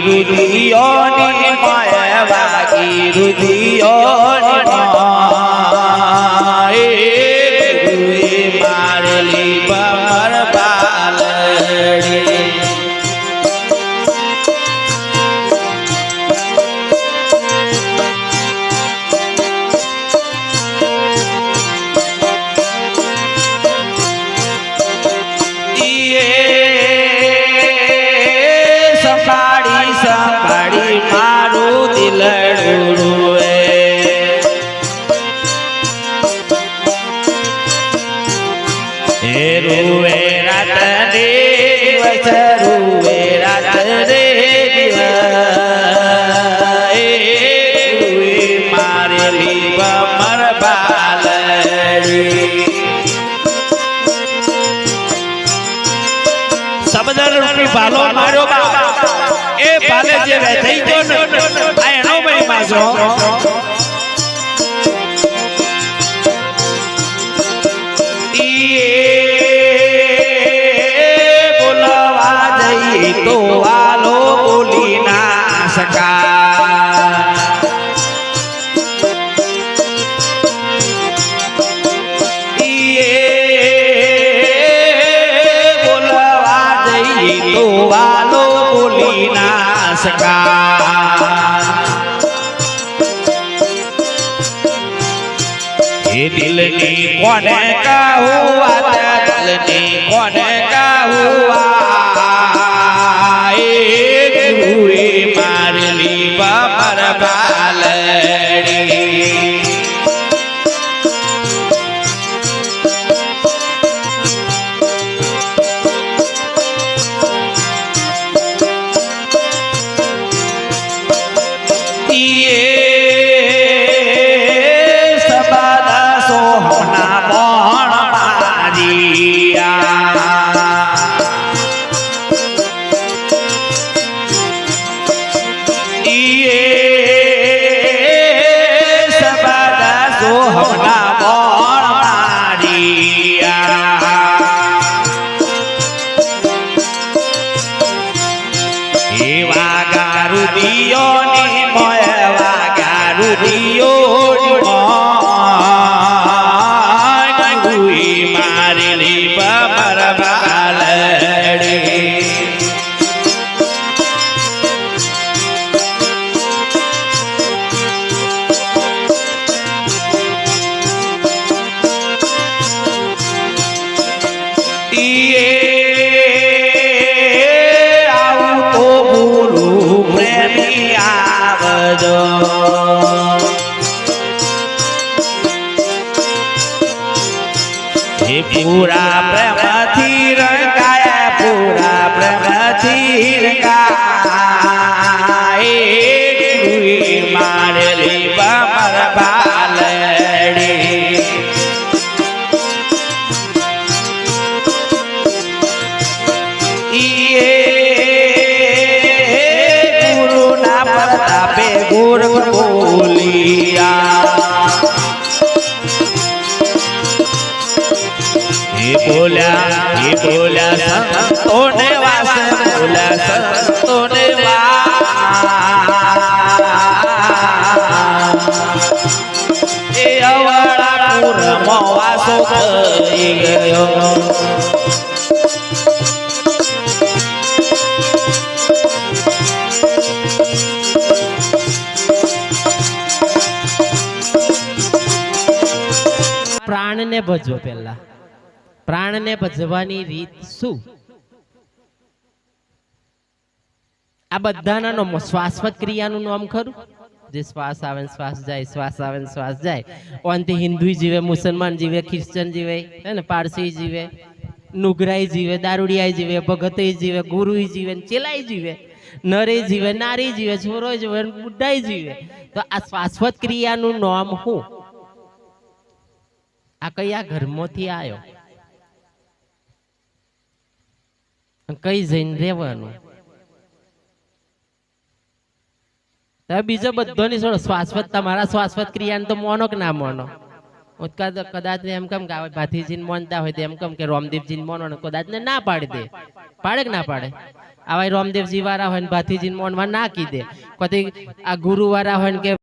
રુધિયોની my વાગી મારેલી બાલડી ઈએ સંભાળી સંભાળી મારું દિલડું હે રૂવે રાત રે દિવસ રૂવે રાત રે દિવસ. મારેલી બમર બાલડી. સમદર રૂપી માર્યો બા એ ભાલે જે થઈ ગયો ને આ એનો મહિમા છો બોલાવા જઈએ તો વાલો બોલી ના શકા ના શકા એ દિલની કોને કહું વાત દિલની કોને કહું પૂરા પ્રેમથી રંગાયા પૂરા પ્રેમથી રંગાય. મારેલી બમર બાલડી. ઈએ ગુરુના પ્રતાપે ગુરુ બોલિયા. બોલ્યા હે બોલ્યા સંતોને વાસ બોલ્યા સંતોને વાસ એ અવળા પૂરમાં વાસો થઈ ગયો. પ્રાણને ભજો પહેલા. પ્રાણને ભજવાની રીત શું? આ બધાના શ્વાસવત ક્રિયાનું નામ ખરું? જે શ્વાસ આવે શ્વાસ જાય, શ્વાસ આવે શ્વાસ જાય. ઓનથી હિન્દુ જીવે, મુસલમાન જીવે, ખ્રિશ્ચન જીવે, હે ને, પારસી જીવે, નુગરાઈ જીવે, દારૂડિયાઈ જીવે ભગત જીવે ગુરુ જીવે ચેલાઈ જીવે નરે જીવે, નારી જીવે છોરો જીવે બુઢાઈ જીવે. તો આ શ્વાસવત ક્રિયાનું નામ શું? આ કયા ઘરમાંથી આવ્યો કઈ જઈને રહેવાનું. હવે બીજો બધોની છોડો શ્વાસવત, તમારા શ્વાસવત ક્રિયાને તો મોનો કે ના મોનો. કદાચ ને એમ કેમ કે આવે મોનતા હોય તો એમ કેમ કે રોમદેવજી મોનો કદાચ ને ના પાડી દે. પાડે કે ના પાડે? આવા રોમદેવજી વાળા હોય ને ભાથીજીને મોનવા ના કી દે. કદી આ ગુરુ વાળા હોય ને કે